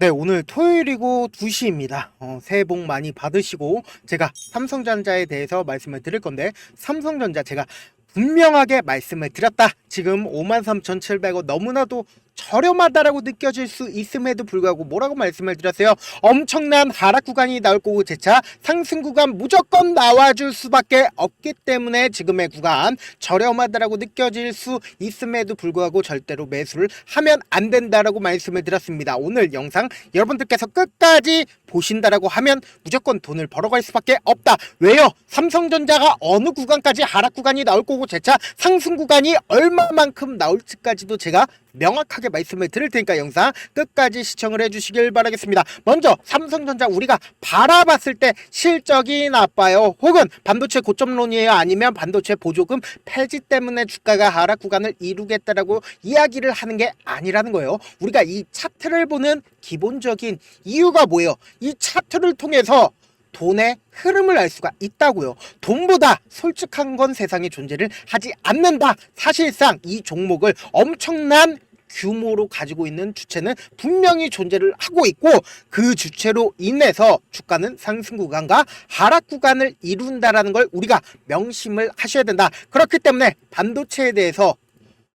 네, 오늘 토요일이고 2시입니다. 어, 새해 복 많이 받으시고 제가 삼성전자에 대해서 말씀을 드릴 건데 삼성전자 제가 분명하게 말씀을 드렸다. 지금 53,700원 너무나도 저렴하다라고 느껴질 수 있음에도 불구하고 뭐라고 말씀을 드렸어요? 엄청난 하락 구간이 나올 거고 제차 상승 구간 무조건 나와줄 수밖에 없기 때문에 지금의 구간 저렴하다라고 느껴질 수 있음에도 불구하고 절대로 매수를 하면 안 된다라고 말씀을 드렸습니다. 오늘 영상 여러분들께서 끝까지 보신다라고 하면 무조건 돈을 벌어갈 수밖에 없다. 왜요? 삼성전자가 어느 구간까지 하락 구간이 나올 거고 제차 상승 구간이 얼마만큼 나올지까지도 제가 명확하게 말씀을 드릴 테니까 영상 끝까지 시청을 해주시길 바라겠습니다. 먼저 삼성전자 우리가 바라봤을 때 실적이 나빠요. 혹은 반도체 고점론이에요. 아니면 반도체 보조금 폐지 때문에 주가가 하락 구간을 이루겠다라고 이야기를 하는 게 아니라는 거예요. 우리가 이 차트를 보는 기본적인 이유가 뭐예요? 이 차트를 통해서 돈의 흐름을 알 수가 있다고요. 돈보다 솔직한 건 세상에 존재를 하지 않는다. 사실상 이 종목을 엄청난 규모로 가지고 있는 주체는 분명히 존재를 하고 있고 그 주체로 인해서 주가는 상승 구간과 하락 구간을 이룬다라는 걸 우리가 명심을 하셔야 된다. 그렇기 때문에 반도체에 대해서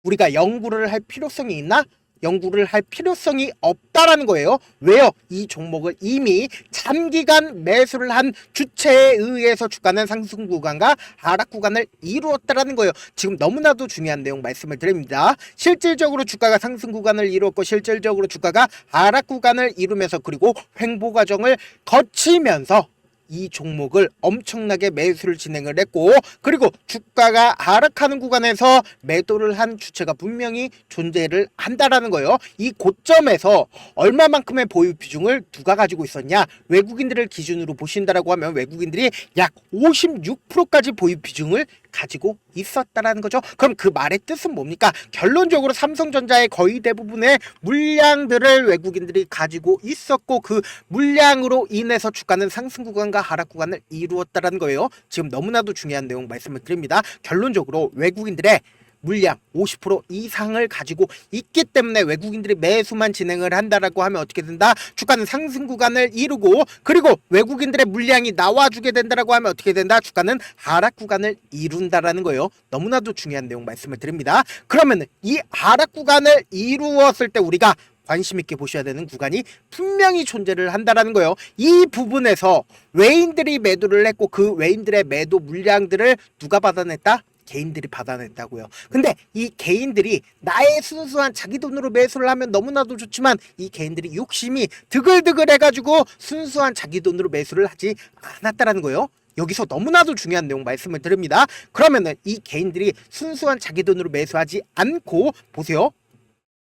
우리가 연구를 할 필요성이 있나? 연구를 할 필요성이 없다라는 거예요. 왜요? 이 종목을 이미 장기간 매수를 한 주체에 의해서 주가는 상승 구간과 하락 구간을 이루었다라는 거예요. 지금 너무나도 중요한 내용 말씀을 드립니다. 실질적으로 주가가 상승 구간을 이루었고 실질적으로 주가가 하락 구간을 이루면서 그리고 횡보 과정을 거치면서 이 종목을 엄청나게 매수를 진행을 했고 그리고 주가가 하락하는 구간에서 매도를 한 주체가 분명히 존재를 한다라는 거예요. 이 고점에서 얼마만큼의 보유 비중을 누가 가지고 있었냐? 외국인들을 기준으로 보신다라고 하면 외국인들이 약 56%까지 보유 비중을 가지고 있었다라는 거죠. 그럼 그 말의 뜻은 뭡니까? 결론적으로 삼성전자의 거의 대부분의 물량들을 외국인들이 가지고 있었고 그 물량으로 인해서 주가는 상승 구간과 하락 구간을 이루었다라는 거예요. 지금 너무나도 중요한 내용 말씀을 드립니다. 결론적으로 외국인들의 물량 50% 이상을 가지고 있기 때문에 외국인들이 매수만 진행을 한다라고 하면 어떻게 된다? 주가는 상승 구간을 이루고 그리고 외국인들의 물량이 나와주게 된다라고 하면 어떻게 된다? 주가는 하락 구간을 이룬다라는 거예요. 너무나도 중요한 내용 말씀을 드립니다. 그러면 이 하락 구간을 이루었을 때 우리가 관심 있게 보셔야 되는 구간이 분명히 존재를 한다라는 거예요. 이 부분에서 외인들이 매도를 했고 그 외인들의 매도 물량들을 누가 받아냈다? 개인들이 받아냈다고요. 근데 이 개인들이 나의 순수한 자기 돈으로 매수를 하면 너무나도 좋지만 이 개인들이 욕심이 드글드글 해가지고 순수한 자기 돈으로 매수를 하지 않았다라는 거예요. 여기서 너무나도 중요한 내용 말씀을 드립니다. 그러면은 이 개인들이 순수한 자기 돈으로 매수하지 않고 보세요.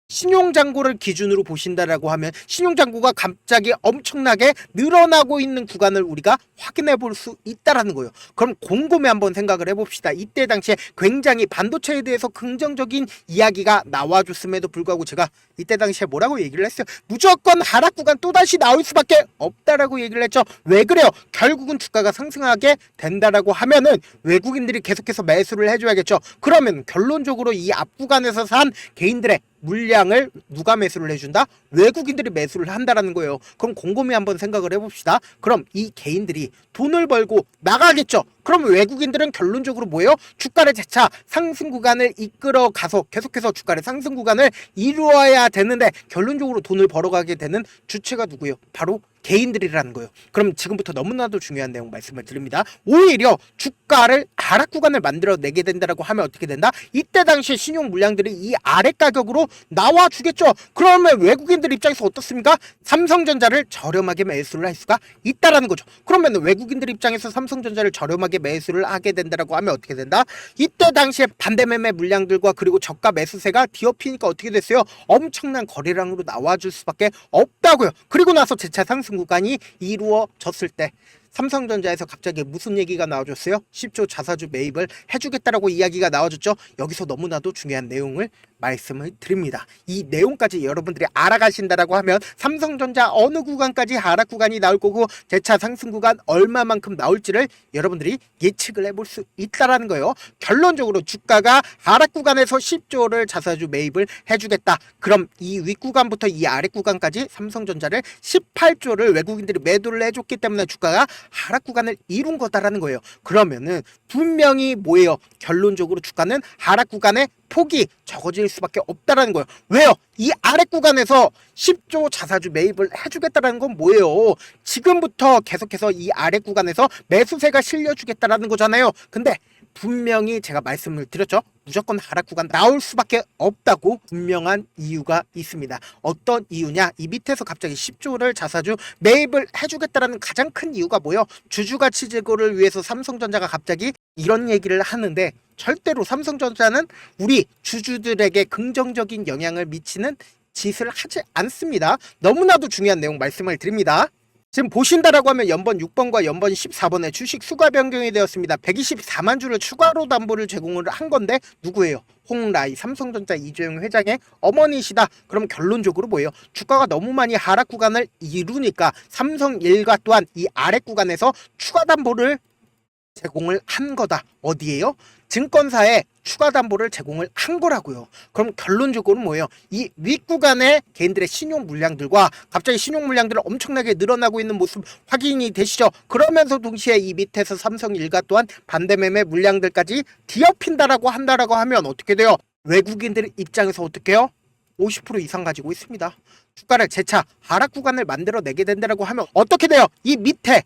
신용잔고를 기준으로 보신다라고 하면 신용잔고가 갑자기 엄청나게 늘어나고 있는 구간을 우리가 확인해 볼 수 있다라는 거예요. 그럼 곰곰이 한번 생각을 해봅시다. 이때 당시에 굉장히 반도체에 대해서 긍정적인 이야기가 나와줬음에도 불구하고 제가 이때 당시에 뭐라고 얘기를 했어요? 무조건 하락 구간 또다시 나올 수밖에 없다라고 얘기를 했죠. 왜 그래요? 결국은 주가가 상승하게 된다라고 하면은 외국인들이 계속해서 매수를 해줘야겠죠. 그러면 결론적으로 이 앞 구간에서 산 개인들의 물량을 누가 매수를 해준다? 외국인들이 매수를 한다라는 거예요. 그럼 곰곰이 한번 생각을 해봅시다. 그럼 이 개인들이 돈을 벌고 나가겠죠. 그럼 외국인들은 결론적으로 뭐예요? 주가를 재차 상승 구간을 이끌어 가서 계속해서 주가를 상승 구간을 이루어야 되는데 결론적으로 돈을 벌어가게 되는 주체가 누구예요? 바로 개인들이라는 거예요. 그럼 지금부터 너무나도 중요한 내용 말씀을 드립니다. 오히려 주가를 하락 구간을 만들어내게 된다라고 하면 어떻게 된다? 이때 당시 신용 물량들이 이 아래 가격으로 나와 주겠죠. 그러면 외국인들 입장에서 어떻습니까? 삼성전자를 저렴하게 매수를 할 수가 있다라는 거죠. 그러면 외국인들 입장에서 삼성전자를 저렴하게 매수를 하게 된다라고 하면 어떻게 된다? 이때 당시에 반대 매매 물량들과 그리고 저가 매수세가 뒤엎이니까 어떻게 됐어요? 엄청난 거래량으로 나와 줄 수밖에 없다고요. 그리고 나서 재차 상승 구간이 이루어졌을 때 삼성전자에서 갑자기 무슨 얘기가 나와줬어요? 10조 자사주 매입을 해주겠다라고 이야기가 나와줬죠. 여기서 너무나도 중요한 내용을 말씀을 드립니다. 이 내용까지 여러분들이 알아가신다라고 하면 삼성전자 어느 구간까지 하락 구간이 나올 거고 재차 상승 구간 얼마만큼 나올지를 여러분들이 예측을 해볼 수 있다라는 거예요. 결론적으로 주가가 하락 구간에서 10조를 자사주 매입을 해주겠다. 그럼 이 윗구간부터 이 아래 구간까지 삼성전자를 18조를 외국인들이 매도를 해줬기 때문에 주가가 하락 구간을 이룬 거다라는 거예요. 그러면은 분명히 뭐예요? 결론적으로 주가는 하락 구간에 폭이 적어질 수밖에 없다라는 거예요. 왜요? 이 아래 구간에서 10조 자사주 매입을 해주겠다라는 건 뭐예요? 지금부터 계속해서 이 아래 구간에서 매수세가 실려주겠다라는 거잖아요. 근데 분명히 제가 말씀을 드렸죠. 무조건 하락 구간 나올 수밖에 없다고 분명한 이유가 있습니다. 어떤 이유냐? 이 밑에서 갑자기 10조를 자사주 매입을 해주겠다라는 가장 큰 이유가 뭐예요? 주주가치 제고를 위해서 삼성전자가 갑자기 이런 얘기를 하는데 절대로 삼성전자는 우리 주주들에게 긍정적인 영향을 미치는 짓을 하지 않습니다. 너무나도 중요한 내용 말씀을 드립니다. 지금 보신다라고 하면 연번 6번과 연번 14번에 주식 수가 변경이 되었습니다. 124만 주를 추가로 담보를 제공을 한 건데 누구예요? 홍라이 삼성전자 이재용 회장의 어머니시다. 그럼 결론적으로 뭐예요? 주가가 너무 많이 하락 구간을 이루니까 삼성 일가 또한 이 아래 구간에서 추가 담보를 제공을 한 거다. 어디에요? 증권사에 추가 담보를 제공을 한 거라고요. 그럼 결론적으로 뭐예요? 이 윗구간의 개인들의 신용 물량들과 갑자기 신용 물량들이 엄청나게 늘어나고 있는 모습 확인이 되시죠? 그러면서 동시에 이 밑에서 삼성 일가 또한 반대 매매 물량들까지 뒤엎인다라고 한다라고 하면 어떻게 돼요? 외국인들 입장에서 어떻게 해요? 50% 이상 가지고 있습니다. 주가를 재차 하락 구간을 만들어내게 된다라고 하면 어떻게 돼요? 이 밑에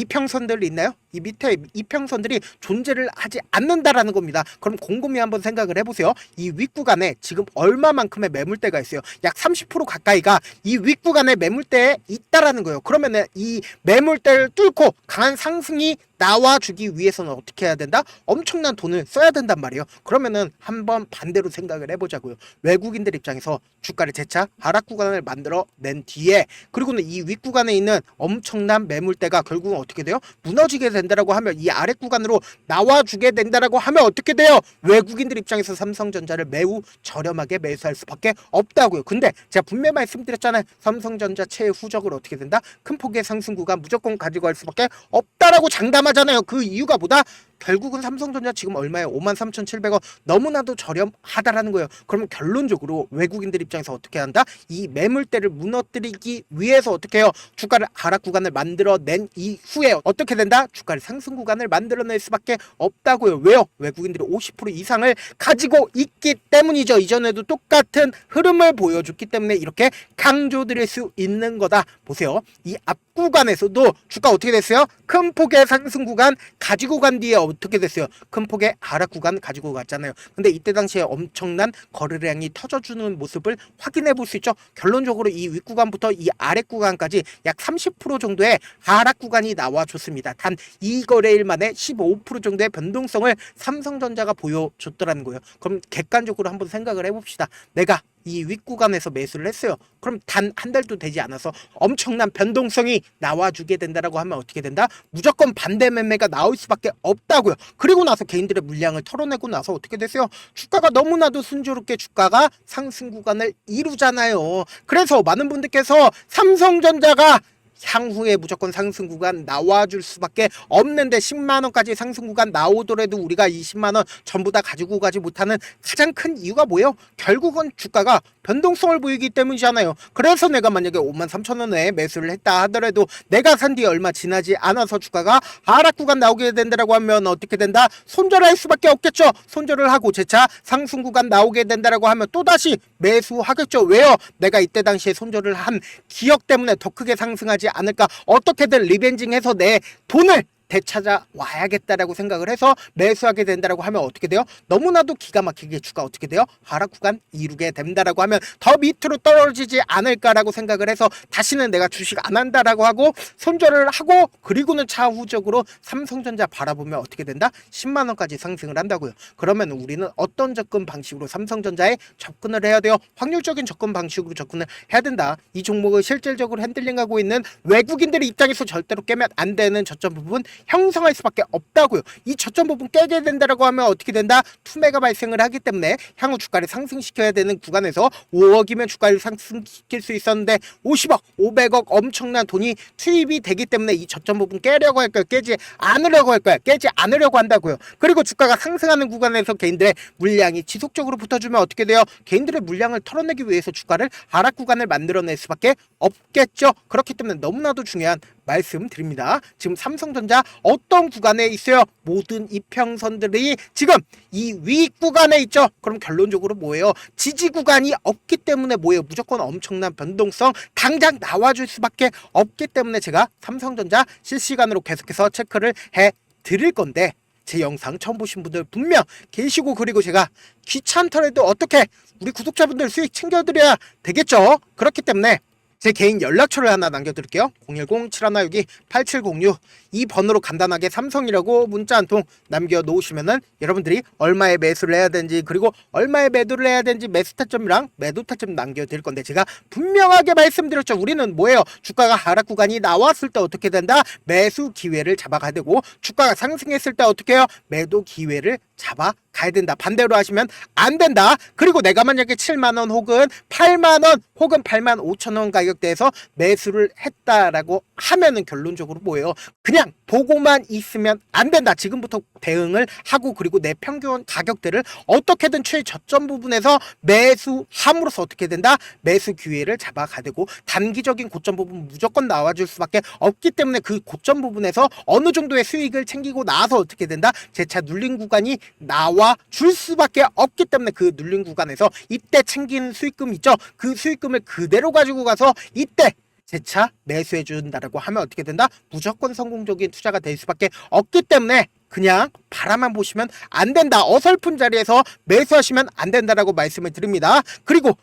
이평선들 있나요? 이 밑에 이평선들이 존재를 하지 않는다라는 겁니다. 그럼 곰곰이 한번 생각을 해보세요. 이 윗구간에 지금 얼마만큼의 매물대가 있어요? 약 30% 가까이가 이 윗구간에 매물대에 있다라는 거예요. 그러면은 이 매물대를 뚫고 강한 상승이 나와주기 위해서는 어떻게 해야 된다? 엄청난 돈을 써야 된단 말이에요. 그러면은 한번 반대로 생각을 해보자고요. 외국인들 입장에서 주가를 재차 하락 구간을 만들어 낸 뒤에 그리고는 이 윗 구간에 있는 엄청난 매물대가 결국은 어떻게 돼요? 무너지게 된다라고 하면 이 아래 구간으로 나와주게 된다라고 하면 어떻게 돼요? 외국인들 입장에서 삼성전자를 매우 저렴하게 매수할 수밖에 없다고요. 근데 제가 분명히 말씀드렸잖아요. 삼성전자 후적을 어떻게 된다? 큰 폭의 상승 구간 무조건 가지고 갈 수밖에 없다라고 장담하 잖아요. 그 이유가 뭐다? 결국은 삼성전자 지금 얼마예요? 53,700원 너무나도 저렴하다라는 거예요. 그러면 결론적으로 외국인들 입장에서 어떻게 한다? 이 매물대를 무너뜨리기 위해서 어떻게 해요? 주가를 하락 구간을 만들어낸 이후에 어떻게 된다? 주가를 상승 구간을 만들어낼 수밖에 없다고요. 왜요? 외국인들이 50% 이상을 가지고 있기 때문이죠. 이전에도 똑같은 흐름을 보여줬기 때문에 이렇게 강조드릴 수 있는 거다. 보세요. 이 앞 구간에서도 주가 어떻게 됐어요? 큰 폭의 상승 구간 가지고 간 뒤에 어떻게 됐어요? 큰 폭의 하락 구간 가지고 갔잖아요. 근데 이때 당시에 엄청난 거래량이 터져주는 모습을 확인해 볼 수 있죠. 결론적으로 이 윗구간부터 이 아래 구간까지 약 30% 정도의 하락 구간이 나와줬습니다. 단 이 거래일 만에 15% 정도의 변동성을 삼성전자가 보여줬더라는 거예요. 그럼 객관적으로 한번 생각을 해봅시다. 내가 이 윗구간에서 매수를 했어요. 그럼 단 한 달도 되지 않아서 엄청난 변동성이 나와주게 된다라고 하면 어떻게 된다? 무조건 반대 매매가 나올 수밖에 없다고요. 그리고 나서 개인들의 물량을 털어내고 나서 어떻게 됐어요? 주가가 너무나도 순조롭게 주가가 상승 구간을 이루잖아요. 그래서 많은 분들께서 삼성전자가 향후에 무조건 상승 구간 나와줄 수밖에 없는데 10만 원까지 상승 구간 나오더라도 우리가 20만 원 전부 다 가지고 가지 못하는 가장 큰 이유가 뭐예요? 결국은 주가가 변동성을 보이기 때문이잖아요. 그래서 내가 만약에 5만 3천 원에 매수를 했다 하더라도 내가 산 뒤에 얼마 지나지 않아서 주가가 하락 구간 나오게 된다라고 하면 어떻게 된다? 손절할 수밖에 없겠죠. 손절을 하고 재차 상승 구간 나오게 된다라고 하면 또다시 매수하겠죠. 왜요? 내가 이때 당시에 손절을 한 기억 때문에 더 크게 상승하지 않을까? 어떻게든 리벤징해서 내 돈을 되찾아 와야겠다라고 생각을 해서 매수하게 된다라고 하면 어떻게 돼요? 너무나도 기가 막히게 주가 어떻게 돼요? 하락 구간 이루게 된다라고 하면 더 밑으로 떨어지지 않을까라고 생각을 해서 다시는 내가 주식 안 한다라고 하고 손절을 하고 그리고는 차후적으로 삼성전자 바라보면 어떻게 된다? 10만 원까지 상승을 한다고요. 그러면 우리는 어떤 접근 방식으로 삼성전자에 접근을 해야 돼요? 확률적인 접근 방식으로 접근을 해야 된다. 이 종목을 실질적으로 핸들링하고 있는 외국인들의 입장에서 절대로 깨면 안 되는 저점 부분 형성할 수밖에 없다고요. 이 저점 부분 깨게 된다라고 하면 어떻게 된다? 투매가 발생을 하기 때문에 향후 주가를 상승시켜야 되는 구간에서 5억이면 주가를 상승시킬 수 있었는데 50억, 500억 엄청난 돈이 투입이 되기 때문에 이 저점 부분 깨려고 할 거예요. 깨지 않으려고 할 거예요. 깨지 않으려고 한다고요. 그리고 주가가 상승하는 구간에서 개인들의 물량이 지속적으로 붙어주면 어떻게 돼요? 개인들의 물량을 털어내기 위해서 주가를 하락 구간을 만들어낼 수밖에 없겠죠. 그렇기 때문에 너무나도 중요한 말씀드립니다. 지금 삼성전자 어떤 구간에 있어요? 모든 이평선들이 지금 이 위 구간에 있죠. 그럼 결론적으로 뭐예요? 지지 구간이 없기 때문에 뭐예요? 무조건 엄청난 변동성 당장 나와줄 수밖에 없기 때문에 제가 삼성전자 실시간으로 계속해서 체크를 해 드릴 건데 제 영상 처음 보신 분들 분명 계시고 그리고 제가 귀찮더라도 어떻게 우리 구독자분들 수익 챙겨드려야 되겠죠. 그렇기 때문에 제 개인 연락처를 하나 남겨드릴게요. 010-7162-8706이 번호로 간단하게 삼성이라고 문자 한 통 남겨 놓으시면은 여러분들이 얼마에 매수를 해야 되는지 그리고 얼마에 매도를 해야 되는지 매수 타점이랑 매도 타점 남겨 드릴 건데 제가 분명하게 말씀드렸죠. 우리는 뭐예요? 주가가 하락 구간이 나왔을 때 어떻게 된다? 매수 기회를 잡아가야 되고 주가가 상승했을 때 어떻게 해요? 매도 기회를 잡아 가야 된다. 반대로 하시면 안 된다. 그리고 내가 만약에 7만 원 혹은 8만 원 혹은 8만 5천 원 가격대에서 매수를 했다라고 하면은 결론적으로 뭐예요? 그냥 보고만 있으면 안 된다. 지금부터 대응을 하고 그리고 내 평균 가격대를 어떻게든 최저점 부분에서 매수함으로써 어떻게 된다? 매수 기회를 잡아가야 되고 단기적인 고점 부분 무조건 나와줄 수밖에 없기 때문에 그 고점 부분에서 어느 정도의 수익을 챙기고 나서 어떻게 된다? 재차 눌린 구간이 나와 줄 수밖에 없기 때문에 그 눌린 구간에서 이때 챙긴 수익금 있죠? 그 수익금을 그대로 가지고 가서 이때 재차 매수해 준다라고 하면 어떻게 된다? 무조건 성공적인 투자가 될 수밖에 없기 때문에 그냥 바라만 보시면 안 된다. 어설픈 자리에서 매수하시면 안 된다라고 말씀을 드립니다. 그리고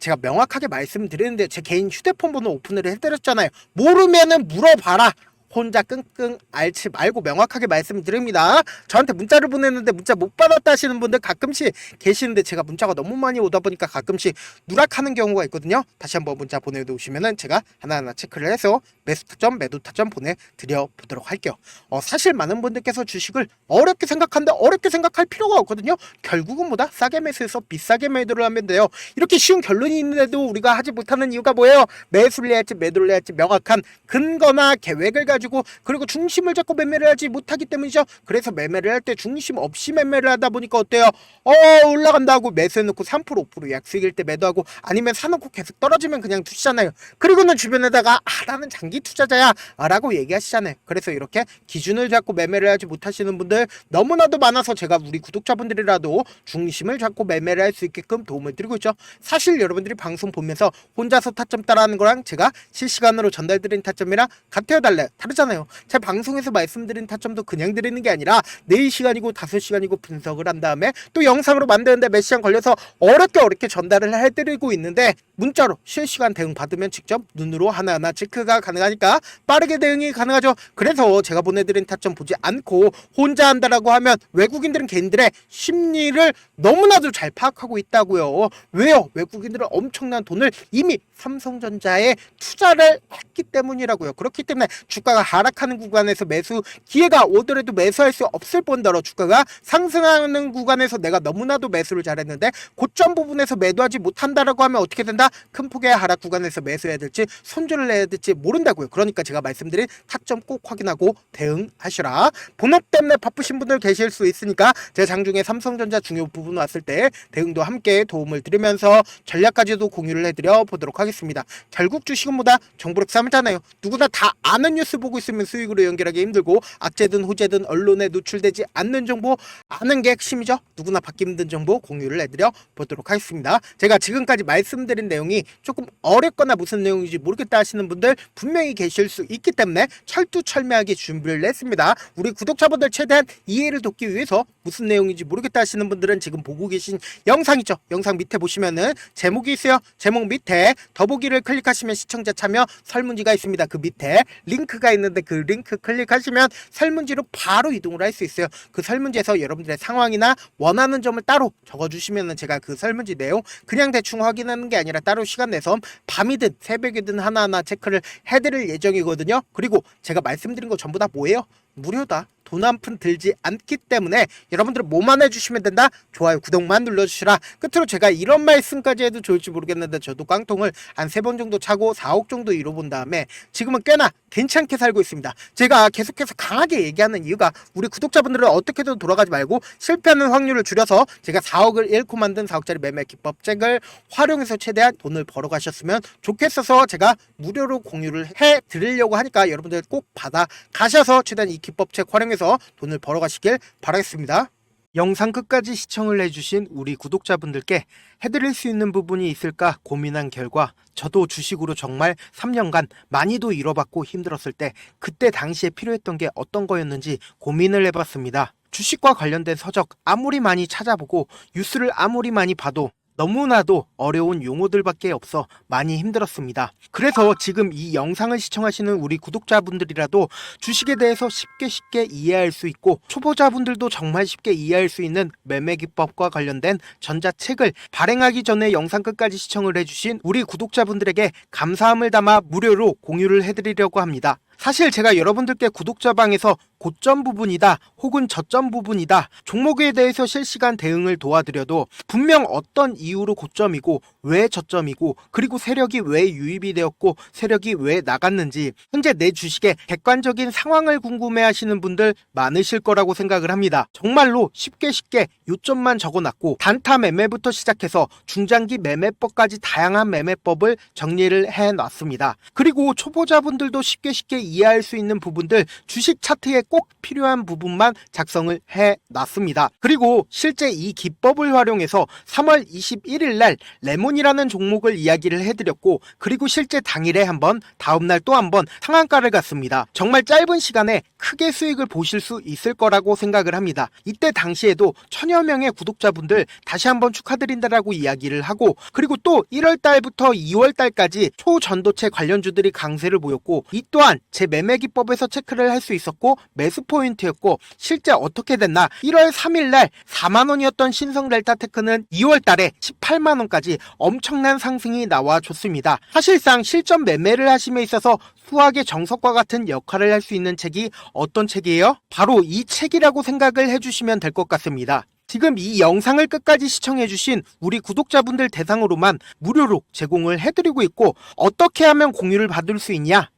제가 명확하게 말씀드리는데 제 개인 휴대폰 번호 오픈을 해드렸잖아요. 모르면은 물어봐라. 혼자 끙끙 앓지 말고 명확하게 말씀드립니다. 저한테 문자를 보냈는데 문자 못 받았다 하시는 분들 가끔씩 계시는데 제가 문자가 너무 많이 오다 보니까 가끔씩 누락하는 경우가 있거든요. 다시 한번 문자 보내놓으시면은 제가 하나하나 체크를 해서 매수 타점, 매도 타점 보내드려 보도록 할게요. 어, 사실 많은 분들께서 주식을 어렵게 생각하는데 어렵게 생각할 필요가 없거든요. 결국은 뭐다? 싸게 매수해서 비싸게 매도를 하면 돼요. 이렇게 쉬운 결론이 있는데도 우리가 하지 못하는 이유가 뭐예요? 매수를 해야 할지 매도를 해야 할지 명확한 근거나 계획을 가지고 그리고 중심을 잡고 매매를 하지 못하기 때문이죠. 그래서 매매를 할 때 중심 없이 매매를 하다 보니까 어때요? 어 올라간다 하고 매수해놓고 3% 5% 약수익일 때 매도하고 아니면 사놓고 계속 떨어지면 그냥 두시잖아요. 그리고는 주변에다가 아 나는 장기 투자자야 아, 라고 얘기하시잖아요. 그래서 이렇게 기준을 잡고 매매를 하지 못하시는 분들 너무나도 많아서 제가 우리 구독자분들이라도 중심을 잡고 매매를 할 수 있게끔 도움을 드리고 있죠. 사실 여러분들이 방송 보면서 혼자서 타점 따라하는 거랑 제가 실시간으로 전달드린 타점이랑 같아요 달라요 다르 잖아요. 제 방송에서 말씀드린 타점도 그냥 드리는 게 아니라 4시간이고 5시간이고 분석을 한 다음에 또 영상으로 만드는데 몇 시간 걸려서 어렵게 어렵게 전달을 해드리고 있는데 문자로 실시간 대응 받으면 직접 눈으로 하나하나 체크가 가능하니까 빠르게 대응이 가능하죠. 그래서 제가 보내드린 타점 보지 않고 혼자 한다라고 하면 외국인들은 개인들의 심리를 너무나도 잘 파악하고 있다고요. 왜요? 외국인들은 엄청난 돈을 이미 삼성전자에 투자를 했기 때문이라고요. 그렇기 때문에 주가 가 하락하는 구간에서 매수 기회가 오더라도 매수할 수 없을 뿐더러 주가가 상승하는 구간에서 내가 너무나도 매수를 잘했는데 고점 부분에서 매도하지 못한다라고 하면 어떻게 된다? 큰 폭의 하락 구간에서 매수해야 될지 손절을 해야 될지 모른다고요. 그러니까 제가 말씀드린 타점 꼭 확인하고 대응하시라. 본업 때문에 바쁘신 분들 계실 수 있으니까 제 장중에 삼성전자 중요 부분 왔을 때 대응도 함께 도움을 드리면서 전략까지도 공유를 해드려 보도록 하겠습니다. 결국 주식은 뭐다? 정보력 삼잖아요. 누구나 다 아는 뉴스 보고 있으면 수익으로 연결하기 힘들고 악재든 호재든 언론에 노출되지 않는 정보 아는 게 핵심이죠. 누구나 받기 힘든 정보 공유를 해드려 보도록 하겠습니다. 제가 지금까지 말씀드린 내용이 조금 어렵거나 무슨 내용인지 모르겠다 하시는 분들 분명히 계실 수 있기 때문에 철두철미하게 준비를 했습니다. 우리 구독자분들 최대한 이해를 돕기 위해서 무슨 내용인지 모르겠다 하시는 분들은 지금 보고 계신 영상 있죠? 영상 밑에 보시면은 제목이 있어요. 제목 밑에 더보기를 클릭하시면 시청자 참여 설문지가 있습니다. 그 밑에 링크가 있는데 그 링크 클릭하시면 설문지로 바로 이동을 할 수 있어요. 그 설문지에서 여러분들의 상황이나 원하는 점을 따로 적어주시면은 제가 그 설문지 내용 그냥 대충 확인하는 게 아니라 따로 시간 내서 밤이든 새벽이든 하나하나 체크를 해드릴 예정이거든요. 그리고 제가 말씀드린 거 전부 다 뭐예요? 무료다. 돈 한 푼 들지 않기 때문에 여러분들 뭐만 해주시면 된다. 좋아요, 구독만 눌러주시라. 끝으로 제가 이런 말씀까지 해도 좋을지 모르겠는데 저도 깡통을 한 세 번 정도 차고 4억 정도 잃어본 다음에 지금은 꽤나 괜찮게 살고 있습니다. 제가 계속해서 강하게 얘기하는 이유가 우리 구독자분들은 어떻게든 돌아가지 말고 실패하는 확률을 줄여서 제가 4억을 잃고 만든 4억짜리 매매 기법책을 활용해서 최대한 돈을 벌어 가셨으면 좋겠어서 제가 무료로 공유를 해 드리려고 하니까 여러분들 꼭 받아 가셔서 최대한 이 기법책 활용 해서 돈을 벌어 가시길 바라겠습니다. 영상 끝까지 시청을 해주신 우리 구독자분들께 해드릴 수 있는 부분이 있을까 고민한 결과 저도 주식으로 정말 3년간 많이도 잃어봤고 힘들었을 때 그때 당시에 필요했던 게 어떤 거였는지 고민을 해봤습니다. 주식과 관련된 서적 아무리 많이 찾아보고 뉴스를 아무리 많이 봐도 너무나도 어려운 용어들밖에 없어 많이 힘들었습니다. 그래서 지금 이 영상을 시청하시는 우리 구독자분들이라도 주식에 대해서 쉽게 쉽게 이해할 수 있고 초보자분들도 정말 쉽게 이해할 수 있는 매매 기법과 관련된 전자책을 발행하기 전에 영상 끝까지 시청을 해주신 우리 구독자분들에게 감사함을 담아 무료로 공유를 해드리려고 합니다. 사실 제가 여러분들께 구독자방에서 고점 부분이다 혹은 저점 부분이다 종목에 대해서 실시간 대응을 도와드려도 분명 어떤 이유로 고점이고 왜 저점이고 그리고 세력이 왜 유입이 되었고 세력이 왜 나갔는지 현재 내 주식의 객관적인 상황을 궁금해 하시는 분들 많으실 거라고 생각을 합니다. 정말로 쉽게 쉽게 요점만 적어놨고 단타 매매부터 시작해서 중장기 매매법까지 다양한 매매법을 정리를 해놨습니다. 그리고 초보자분들도 쉽게 쉽게 이해할 수 있는 부분들 주식 차트에 꼭 필요한 부분만 작성을 해 놨습니다. 그리고 실제 이 기법을 활용해서 3월 21일 날 레몬이라는 종목을 이야기를 해드렸고 그리고 실제 당일에 한번 다음날 또 한번 상한가를 갔습니다. 정말 짧은 시간에 크게 수익을 보실 수 있을 거라고 생각을 합니다. 이때 당시에도 천여 명의 구독자분들 다시 한번 축하드린다라고 이야기를 하고 그리고 또 1월 달부터 2월 달까지 초전도체 관련주들이 강세를 보였고 이 또한 제 매매 기법에서 체크를 할 수 있었고 매수 포인트였고 실제 어떻게 됐나 1월 3일 날 4만 원이었던 신성 델타 테크는 2월 달에 18만 원까지 엄청난 상승이 나와 줬습니다. 사실상 실전 매매를 하심에 있어서 수학의 정석과 같은 역할을 할 수 있는 책이 어떤 책이에요? 바로 이 책이라고 생각을 해주시면 될 것 같습니다. 지금 이 영상을 끝까지 시청해주신 우리 구독자분들 대상으로만 무료로 제공을 해드리고 있고 어떻게 하면 공유를 받을 수 있냐?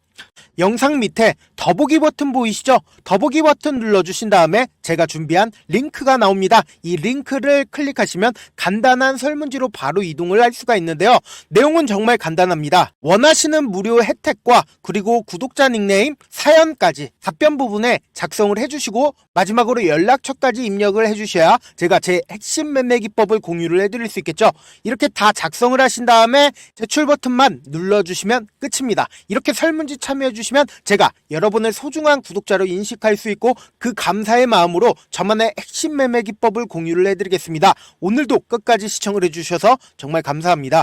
영상 밑에 더보기 버튼 보이시죠? 더보기 버튼 눌러주신 다음에 제가 준비한 링크가 나옵니다. 이 링크를 클릭하시면 간단한 설문지로 바로 이동을 할 수가 있는데요. 내용은 정말 간단합니다. 원하시는 무료 혜택과 그리고 구독자 닉네임, 사연까지 답변 부분에 작성을 해주시고 마지막으로 연락처까지 입력을 해주셔야 제가 제 핵심 매매 기법을 공유를 해드릴 수 있겠죠. 이렇게 다 작성을 하신 다음에 제출 버튼만 눌러주시면 끝입니다. 이렇게 설문지 참여해주시면 제가 여러분을 소중한 구독자로 인식할 수 있고 그 감사의 마음으로 저만의 핵심 매매 기법을 공유를 해드리겠습니다. 오늘도 끝까지 시청을 해주셔서 정말 감사합니다.